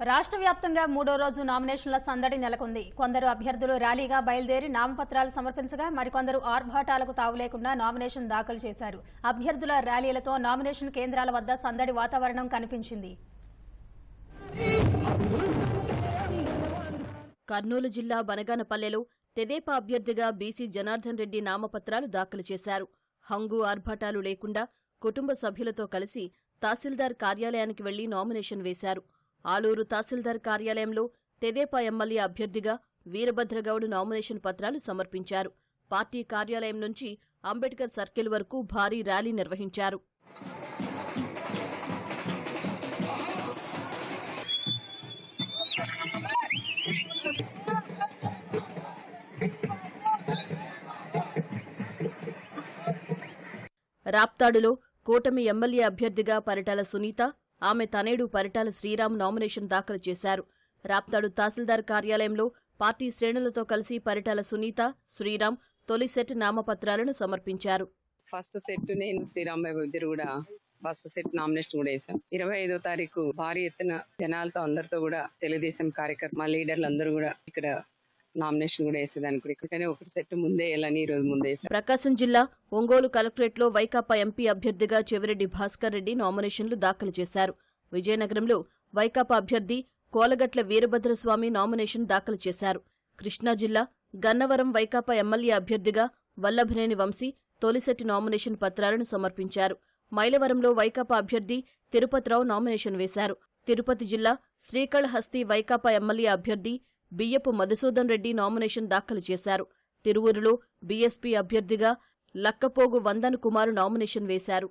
రాష్ట్ర వ్యాప్తంగా మూడో రోజు నామినేషన్ల సందడి నెలకొంది. కొందరు అభ్యర్థులు ర్యాలీగా బయలుదేరి నామపత్రాలు సమర్పించగా మరికొందరు ఆర్భాటాలకు తావులేకుండా నామినేషన్ దాఖలు చేశారు. అభ్యర్థుల ర్యాలీలతో నామినేషన్ కేంద్రాల వద్ద సందడి వాతావరణం కనిపించింది. కర్నూలు జిల్లా బనగానపల్లెలో తెదేపా అభ్యర్థిగా బీసీ జనార్దన్ రెడ్డి నామపత్రాలు దాఖలు చేశారు. హంగు ఆర్భాటాలు లేకుండా కుటుంబ సభ్యులతో కలిసి తహసీల్దార్ కార్యాలయానికి వెళ్ళి నామినేషన్ వేశారు. ఆలూరు తహసీల్దార్ కార్యాలయంలో తెదేపా ఎమ్మెల్యే అభ్యర్థిగా వీరభద్రగౌడ్ నామినేషన్ పత్రాలు సమర్పించారు. పార్టీ కార్యాలయం నుంచి అంబేద్కర్ సర్కిల్ వరకు భారీ ర్యాలీ నిర్వహించారు. రాప్తాడులో కూటమి ఎమ్మెల్యే అభ్యర్థిగా పరిటాల సునీత ఆమె తనేడు పరిటాల శ్రీరామ్ నామినేషన్ దాఖలు చేశారు. రాప్తాడు తహసీల్దార్ కార్యాలయంలో పార్టీ శ్రేణులతో కలిసి పరిటాల సునీత శ్రీరామ్ తొలి సెట్ నామపత్రాలను సమర్పించారు. ఫస్ట్ సెట్ నేను శ్రీరామ్ ఇద్దరు కూడా ఫస్ట్ సెట్ నామినేషన్ కూడా వేసాం ఇరవై ఐదో తారీఖు భారీ ఎత్తున జనాలతో అందరితో కూడా తెలుగుదేశం కార్యకర్త మా లీడర్లు అందరూ కూడా ఇక్కడ నామినేషన్ కూడా వేసేదాన్ని కూడా ఇక్కడనే ఒకటి సెట్ ముందే వేయాలని ఈ రోజు ముందే ప్రకాశం జిల్లా ఒంగోలు కలెక్టరేట్లో వైకాపా ఎంపీ అభ్యర్థిగా చెవిరెడ్డి భాస్కర్ రెడ్డి నామినేషన్లు దాఖలు చేశారు. విజయనగరంలో వైకాపా అభ్యర్థి కోలగట్ల వీరభద్రస్వామి నామినేషన్ దాఖలు చేశారు. కృష్ణా జిల్లా గన్నవరం వైకాపా ఎమ్మెల్యే అభ్యర్థిగా వల్లభనేని వంశీ తొలిసెట్టి నామినేషన్ పత్రాలను సమర్పించారు. మైలవరంలో వైకాపా అభ్యర్థి తిరుపతిరావు నామినేషన్ వేశారు. తిరుపతి జిల్లా శ్రీకాళహస్తి వైకాపా ఎమ్మెల్యే అభ్యర్థి బియ్యపు మధుసూదన్ రెడ్డి నామినేషన్ దాఖలు చేశారు. తిరువూరులో బీఎస్పీ అభ్యర్థిగా లక్కపోగు వందన్ కుమారు నామినేషన్ వేశారు.